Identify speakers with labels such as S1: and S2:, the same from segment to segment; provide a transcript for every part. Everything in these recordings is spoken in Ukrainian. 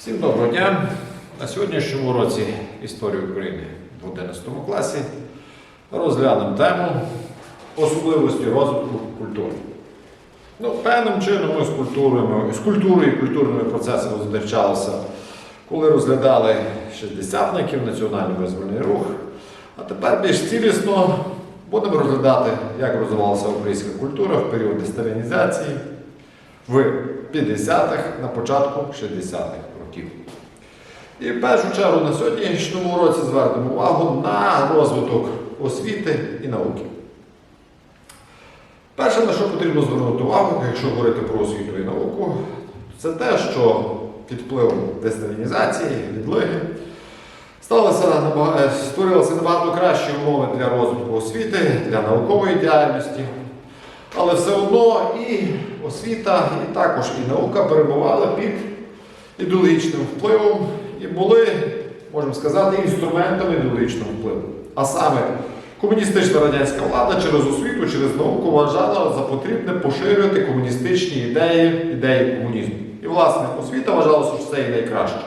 S1: Всім доброго дня! На сьогоднішньому році історії України в 11 класі розглянемо тему особливості розвитку культури. Ну, певним чином ми з культурою, з культурою і культурними процесами зустрічалися, коли розглядали шістдесятників, національний визвольний рух. А тепер більш цілісно будемо розглядати, як розвивалася українська культура в період десталінізації в 50-х, на початку 60-х років. І в першу чергу на сьогоднішньому році звернемо увагу на розвиток освіти і науки. Перше, на що потрібно звернути увагу, якщо говорити про освіту і науку, це те, що під впливом десталінізації, відлиги, створилися набагато кращі умови для розвитку освіти, для наукової діяльності. Але все одно і освіта, і також і наука перебували під ідеологічним впливом і були, можемо сказати, інструментами ідеологічного впливу. А саме комуністична радянська влада через освіту, через науку вважала за потрібне поширювати комуністичні ідеї, ідеї комунізму. І, власне, освіта вважалася, що це і найкраще.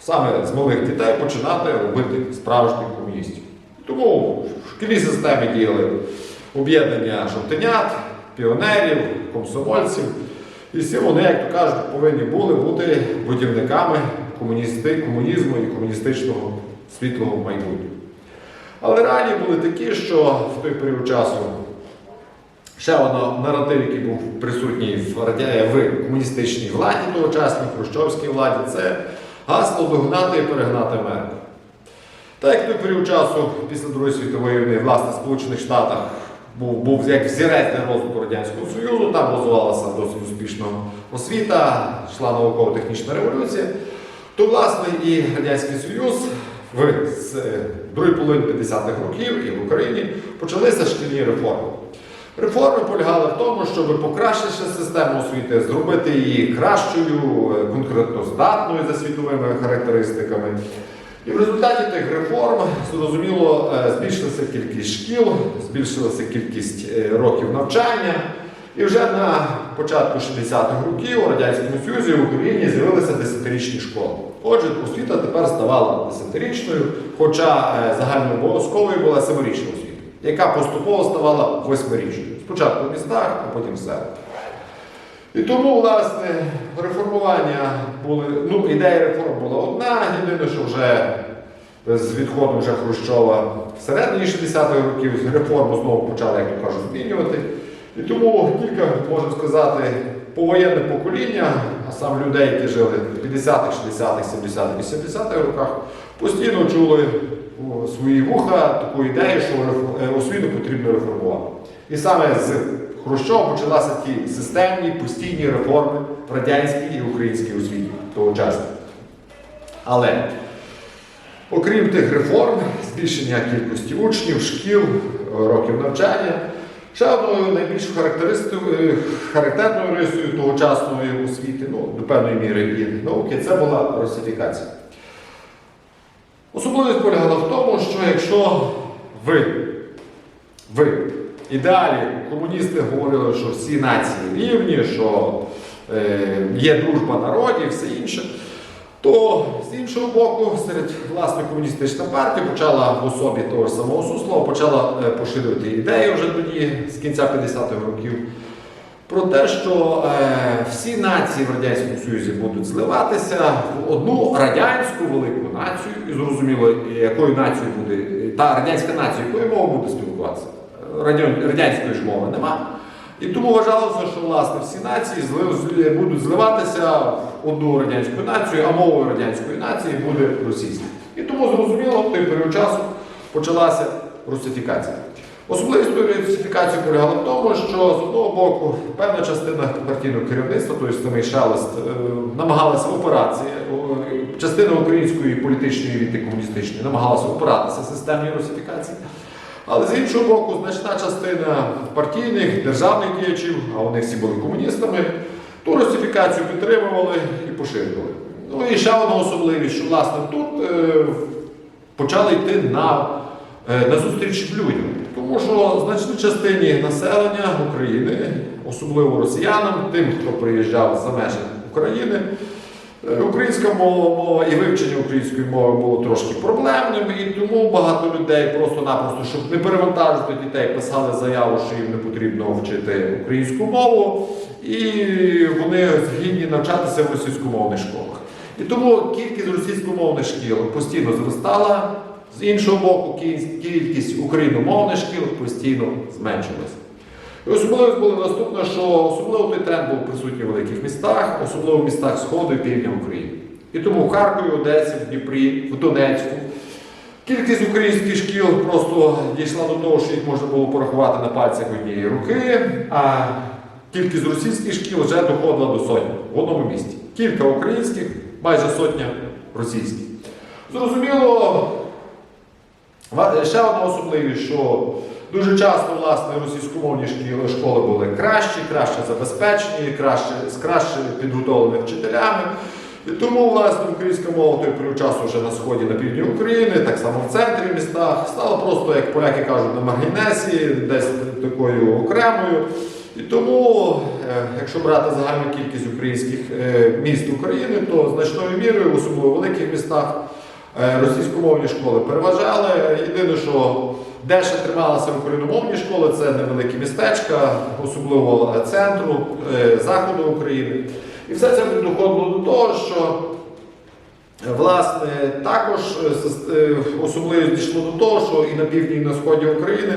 S1: Саме з малих дітей починати робити справжніх комуністів. Тому в шкільній системі діяли об'єднання жовтенят, піонерів, комсомольців. І всі вони, як то кажуть, повинні були бути будівниками комуністи, комунізму і комуністичного світлого майбутнього. Але реалії були такі, що в той період часу ще один наратив, який був присутній в, в комуністичній владі тогочасній, хрущовській владі, це гасло догнати і перегнати Америку. Так як той період часу після Другої світової війни, власне, в Сполучених Штатах був, був як взірець для розвитку Радянського Союзу, там розвивалася досить успішно освіта, йшла науково-технічна революція, то, власне, і Радянський Союз в з е, другої половини 50-х років і в Україні почалися шкільні реформи. Реформи полягали в тому, щоб покращити систему освіти, зробити її кращою, е, конкретно здатною за світовими характеристиками. І в результаті тих реформ, зрозуміло, е, збільшилася кількість шкіл, збільшилася кількість е, років навчання. І вже на початку 60-х років у Радянському Союзі в Україні з'явилися десятирічні школи. Отже, освіта тепер ставала десятирічною, хоча е, загальнообов'язковою була семирічна освіта, яка поступово ставала восьмирічною. Спочатку в містах, а потім в селах. І тому, власне, реформування були, ну, ідея реформ була одна, єдине, що вже з відходом вже Хрущова всередині 60-х років реформу знову почали, як то кажуть, змінювати. І тому кілька, можемо сказати, повоєнне покоління, а саме людей, які жили в 50-х, 60-х, 70-х, 80-х роках, постійно чули свої вуха таку ідею, що е, освіту потрібно реформувати. І саме з Хрущова почалися ті системні постійні реформи в радянській і українській освіті тогочасно. Але окрім тих реформ, збільшення кількості учнів, шкіл, е, років навчання, ще одною найбільш характерною рисою тогочасної освіти, ну, до певної міри і науки, це була русифікація. Особливість полягала в тому, що якщо ви в ідеалі комуністи говорили, що всі нації рівні, що е, є дружба народів, все інше, то з іншого боку, серед власне комуністична партія почала в особі того ж самого Суслова, почала е, поширювати ідеї вже тоді, з кінця 50-х років, про те, що е, всі нації в Радянському Союзі будуть зливатися в одну радянську велику націю, і зрозуміло, якою нацією буде та радянська нація, якою мовою буде спілкуватися. Радіо- радянської ж мови нема. І тому вважалося, що власне всі нації зли- зли- будуть зливатися в одну радянську націю, а мовою радянської нації буде російська. І тому зрозуміло, в той період часу почалася русифікація. Особливість тої русифікації полягала в тому, що з одного боку певна частина партійного керівництва, тобто самий шелест, е, намагалася опиратися, о, частина української політичної еліти комуністичної намагалася опиратися системній русифікації. Але з іншого боку, значна частина партійних, державних діячів, а вони всі були комуністами, ту русифікацію підтримували і поширювали. Ну і ще одна особливість, що власне тут е, почали йти на, е, на зустріч людям. Тому що значній частині населення України, особливо росіянам, тим, хто приїжджав за межі України, Е, Українська мова, мова і вивчення української мови було трошки проблемним, і тому багато людей просто-напросто, щоб не перевантажити дітей, писали заяву, що їм не потрібно вчити українську мову, і вони згідні навчатися в російськомовних школах. І тому кількість російськомовних шкіл постійно зростала. З іншого боку, кількість україномовних шкіл постійно зменшилася. І особливість була наступна, що особливо той тренд був присутній в великих містах, особливо в містах Сходу і Півдня України. І тому в Харкові, Одесі, в Дніпрі, в Донецьку кількість українських шкіл просто дійшла до того, що їх можна було порахувати на пальцях однієї руки, а кількість російських шкіл вже доходила до сотні в одному місті. Кілька українських, майже сотня російських. Зрозуміло, Ва- Ще одна особливість, що дуже часто власне російськомовні школи були кращі, краще забезпечені, краще, з краще підготовленими вчителями. І тому власне українська мова той період часу вже на сході на півдні України, так само в центрі містах, стала просто, як поляки кажуть, на маргінесі, десь такою окремою. І тому, е, якщо брати загальну кількість українських е, міст України, то значною мірою, особливо в великих містах, Російськомовні школи переважали. Єдине, що де ще трималися україномовні школи, це невеликі містечка, особливо е, центру, е, заходу України. І все це доходило до того, що е, власне також е, е, особливо дійшло до того, що і на півдні, і на сході України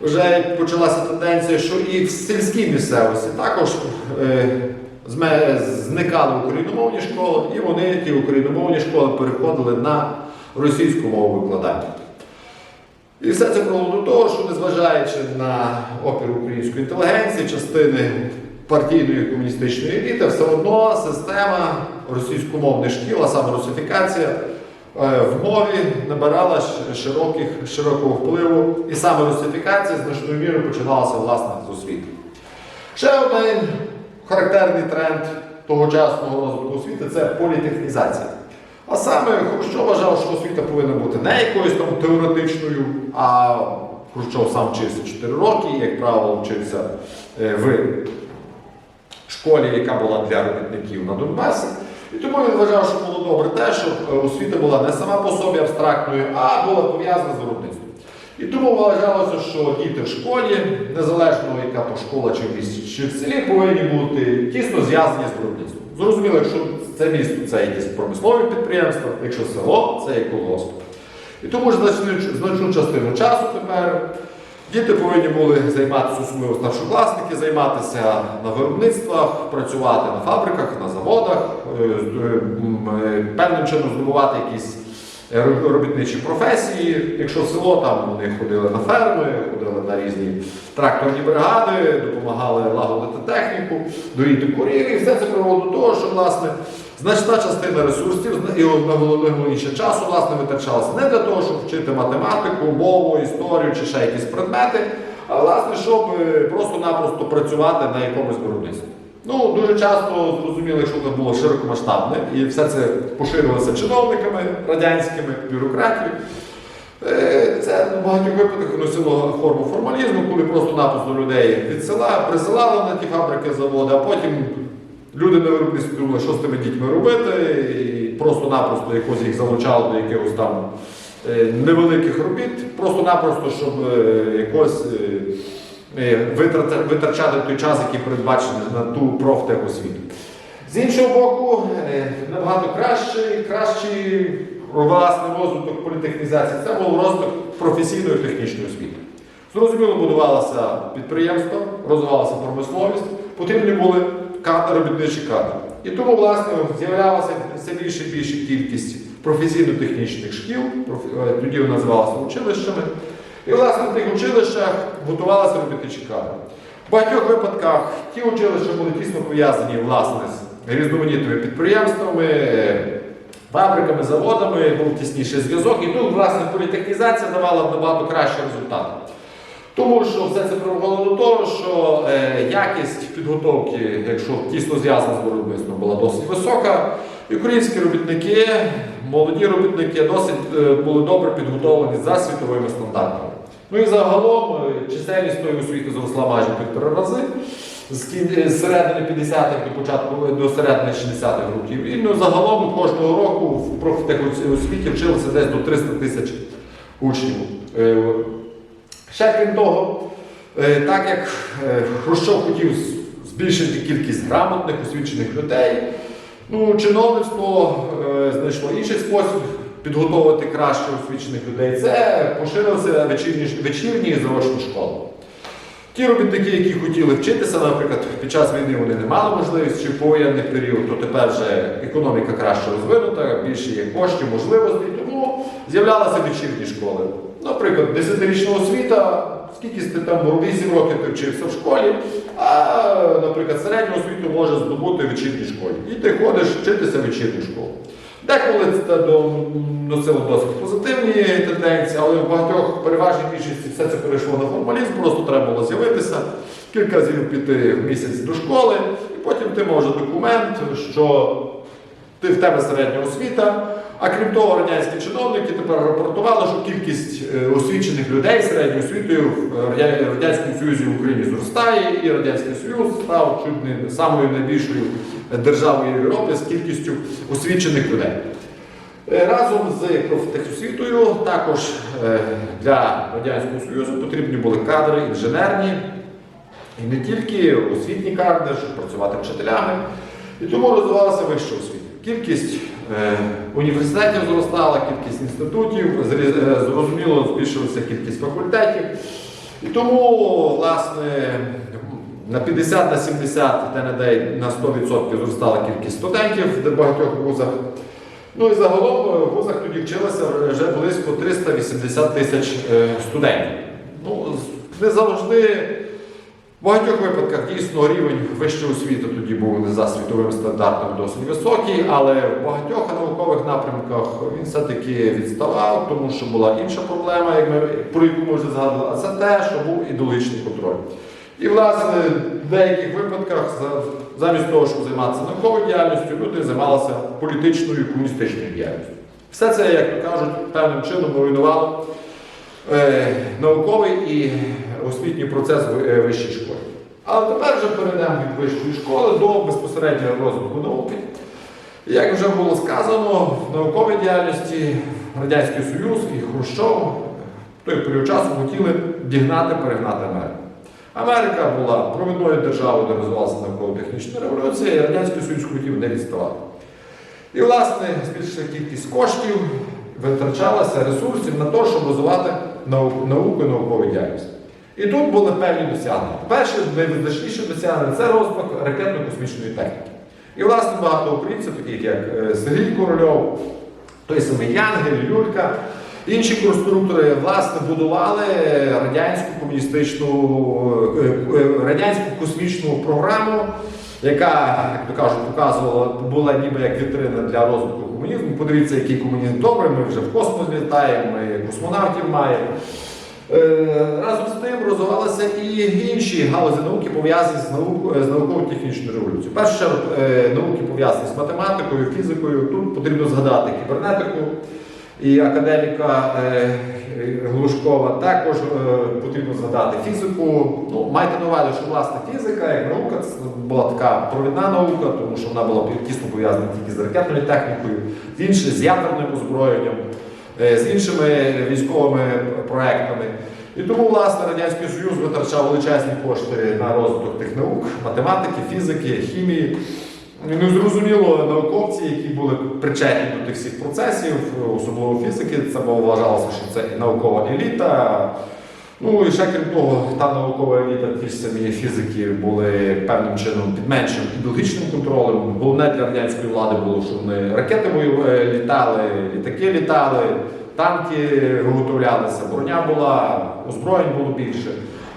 S1: вже почалася тенденція, що і в сільській місцевості також е, зникали україномовні школи, і вони, ті україномовні школи, переходили на російську мову викладання. І все це привело до того, що незважаючи на опір української інтелігенції, частини партійної комуністичної еліти, все одно система російськомовних шкіл, а саме русифікація, е, в мові набирала широких, широкого впливу, і саме русифікація значною мірою починалася власне з освіти. Ще один характерний тренд тогочасного розвитку освіти це політехнізація. А саме Хрущов вважав, що освіта повинна бути не якоюсь там теоретичною, а Хрущов сам вчився 4 роки, як правило, вчився е, в школі, яка була для робітників на Донбасі. І тому він вважав, що було добре те, щоб е, освіта була не сама по собі абстрактною, а була пов'язана з виробництвом. І тому вважалося, що діти в школі, незалежно яка то школа чи чи в селі, повинні бути тісно зв'язані з виробництвом. Зрозуміло, якщо це місто це якісь промислові підприємства, якщо село це є колгосп. І тому ж значну, значну частину часу тепер діти повинні були займатися, особливо старшокласники, займатися на виробництвах, працювати на фабриках, на заводах, е, е, е, певним чином здобувати якісь робітничі професії. Якщо село, там вони ходили на ферми, ходили на різні тракторні бригади, допомагали лагодити техніку, доїти корів. І все це привело до того, що власне значна частина ресурсів і найголовніше часу власне витрачалася не для того, щоб вчити математику, мову, історію чи ще якісь предмети, а власне, щоб е, просто-напросто працювати на якомусь виробництві. Ну, дуже часто зрозуміло, що це було широкомасштабне, і все це поширилося чиновниками радянськими, бюрократією. Е, Це на багатьох випадках носило форму формалізму, коли просто-напросто людей від села присилали на ті фабрики, заводи, а потім люди на виробництві думали, що з тими дітьми робити, і просто-напросто якось їх залучали до якихось там е, невеликих робіт, просто-напросто, щоб е, якось витрачати той час, який передбачений на ту профтехосвіту. З іншого боку, е, набагато кращий, кращий власний розвиток політехнізації це був розвиток професійної технічної освіти. Зрозуміло, будувалося підприємства, розвивалася промисловість, потрібні були робітничі кадри. І тому, власне, з'являлася все більше і більша кількість професійно-технічних шкіл, е, тоді вони називалися училищами. І, власне, в тих училищах готувалися робітничі кадри. В багатьох випадках ті училища були тісно пов'язані власне з різноманітними підприємствами, фабриками, заводами, був тісніший зв'язок, і тут, власне, політехнізація давала набагато кращі результати. Тому що все це привело до того, що е, якість підготовки, якщо тісно зв'язана з виробництвом, була досить висока. І українські робітники, молоді робітники досить е, були добре підготовлені за світовими стандартами. Ну і загалом е, чисельність тої освіти зросла майже півтора рази. з середини 50-х до початку до середини 60-х років. І ну, загалом кожного року в профтехосвіті вчилося десь до 300 тисяч учнів. Е, Ще крім того, е, так як е, Хрущов хотів збільшити кількість грамотних, освічених людей, ну, чиновництво е, знайшло інший спосіб підготовити краще освічених людей. Це поширилися вечірні, вечірні заочні школи. Ті робітники, які хотіли вчитися, наприклад, під час війни вони не мали можливості чи повоєнний період, то тепер вже економіка краще розвинута, більше є коштів, можливостей, тому з'являлися вечірні школи. Наприклад, 10-річна освіта, скільки ти там 8 років ти вчився в школі, а, наприклад, середню освіту може здобути в вечірній школі. І ти ходиш вчитися в вечірню школу. Деколи це носило досить позитивні тенденції, але в багатьох переважній більшості все це перейшло на формалізм, просто треба було з'явитися, кілька разів піти в місяць до школи, і потім ти можеш документ, що ти в тебе середня освіта. А крім того, радянські чиновники тепер рапортували, що кількість е, освічених людей середньою освітою в Радянському Союзі в Україні зростає, і Радянський Союз став чуть не самою найбільшою державою Європи з кількістю освічених людей. Е, Разом з профтехосвітою також е, для Радянського Союзу потрібні були кадри інженерні, і не тільки освітні кадри, щоб працювати вчителями. І тому розвивалася вища освіта. Кількість е, університетів зростала, кількість інститутів, е, зрозуміло, збільшилася кількість факультетів. І тому, власне, на 50 на 70, де не на 100% зростала кількість студентів в багатьох вузах. Ну і загалом е, в вузах тоді вчилося вже близько 380 тисяч е, студентів. Ну, не завжди в багатьох випадках дійсно рівень вищої освіти тоді був не за світовим стандартом досить високий, але в багатьох наукових напрямках він все-таки відставав, тому що була інша проблема, як ми, про яку ми вже згадували, а це те, що був ідеологічний контроль. І, власне, в деяких випадках замість того, щоб займатися науковою діяльністю, люди займалися політичною і комуністичною діяльністю. Все це, як то кажуть, певним чином руйнувало е, науковий і освітній процес в е, вищій школі. Але тепер вже перейдемо від вищої школи до безпосереднього розвитку науки. Як вже було сказано, в науковій діяльності Радянський Союз і Хрущов в той період часу хотіли дігнати, перегнати Америку. Америка була провідною державою, де розвивалася науково-технічна революція, і Радянський Союз хотів не відставати. І, власне, збільшила кількість коштів, витрачалася ресурсів на те, щоб розвивати науку і наукову діяльність. І тут були певні досягнення. Перше, найвизначніше досягнення це розвиток ракетно-космічної техніки. І, власне, багато українців, таких як е, Сергій Корольов, той самий Янгель, Юлька, інші конструктори, власне, будували радянську комуністичну, е, е, радянську космічну програму, яка, як то кажуть, показувала, була ніби як вітрина для розвитку комунізму. Подивіться, який комунізм добрий, ми вже в космос літаємо, ми космонавтів маємо. Е, Разом з тим розвивалися і інші галузі науки, пов'язані з, наук, з науково-технічною революцією. Чергу е, науки пов'язані з математикою, фізикою. Тут потрібно згадати кібернетику і академіка е, Глушкова. Також потрібно згадати фізику. Ну, майте на увазі, що власне фізика як наука це була така провідна наука, тому що вона була тісно пов'язана тільки з ракетною технікою, з іншим з ядерним озброєнням з іншими військовими проектами. І тому, власне, Радянський Союз витрачав величезні кошти на розвиток тих наук, математики, фізики, хімії. Незрозуміло науковці, які були причетні до тих всіх процесів, особливо фізики, це вважалося, що це наукова еліта. Ну і ще крім того, та наукова еліта, ті самі фізики були певним чином під меншим ідеологічним контролем. Головне для радянської влади було, що вони ракети е, літали, літаки літали, танки виготовлялися, броня була, озброєнь було більше.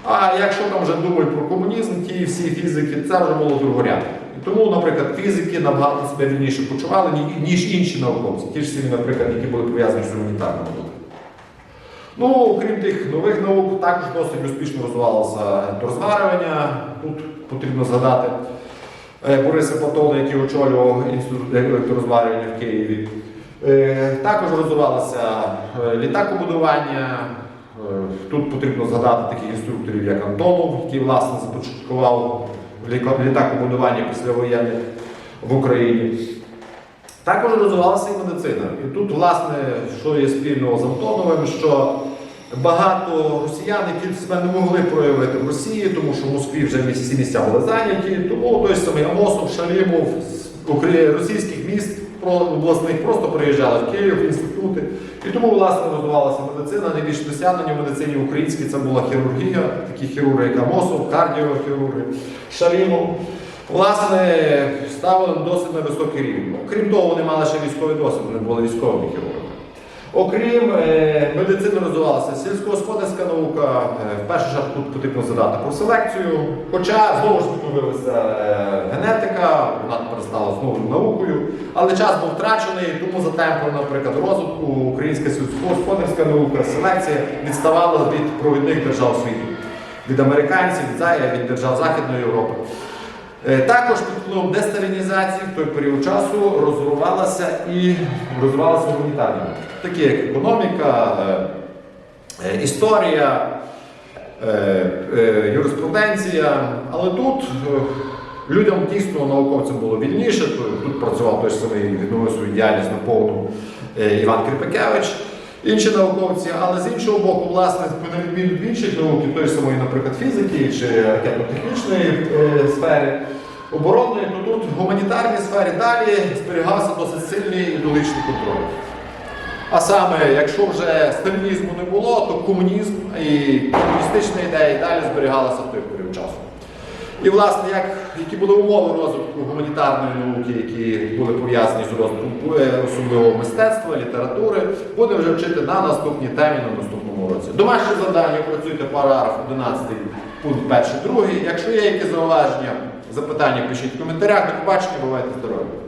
S1: А якщо там вже думають про комунізм, ті всі фізики, це вже було другорядно. Тому, наприклад, фізики набагато себе вільніше почували, ніж інші науковці, ті ж самі, наприклад, які були пов'язані з гуманітарними науками. Ну, крім тих нових наук, також досить успішно розвивалося розварювання. Тут потрібно згадати е, Бориса Платона, який очолював інститут електророзварювання в Києві. Е, Також розвивалося е, літакобудування. Тут потрібно згадати таких інструкторів, як Антонов, який власне започаткував літакобудування післявоєнних в Україні. Також розвивалася і медицина. І тут, власне, що є спільного з Антоновим, що багато росіян, які себе не могли проявити в Росії, тому що в Москві вже всі місця були зайняті. Тому той самий Амосов, Шалімов з російських міст обласних просто приїжджали в Київ, інститути. І тому, власне, розвивалася медицина. Найбільше досягнення в медицині українській це була хірургія, такі хірурги, як Амосов, кардіохірурги, Шалімов. Власне, ставили досить на високий рівень. Окрім того, вони мали ще військовий досвід, вони були військовими хірургами. Окрім е, медицини розвивалася сільськогосподарська наука. Е, в першу чергу тут потрібно задати про селекцію. Хоча знову ж появилася е, генетика, вона тепер стала знову наукою. Але час був втрачений, тому за темпом, наприклад, розвитку українська сільськогосподарська наука, селекція відставала від провідних держав світу, від американців, від держав Західної Європи. Е, Також під впливом десталінізації в той період часу розвивалася і розвивалася гуманітарні такі як економіка, е, е, історія, юриспруденція. Але тут людям дійсно науковцям було вільніше. Тут працював той самий відновив свою діяльність на повну е, Іван Кріпакевич. Інші науковці, але з іншого боку, власне, на відміну від інших наук, той самої, наприклад, фізики чи ракетно-технічної е, сфери, оборонної, то тут в гуманітарній сфері далі зберігався досить сильний ідеологічний контроль. А саме, якщо вже сталінізму не було, то комунізм і комуністичні ідеї далі зберігалися в той період часу. І, власне, як, які були умови розвитку гуманітарної науки, які були пов'язані з розвитком е, особливого мистецтва, літератури, будемо вже вчити на наступній темі на наступному році. Домашнє завдання працюйте параграф 11, пункт 1, 2. Якщо є якісь зауваження, запитання, пишіть в коментарях. До побачення, бувайте здорові!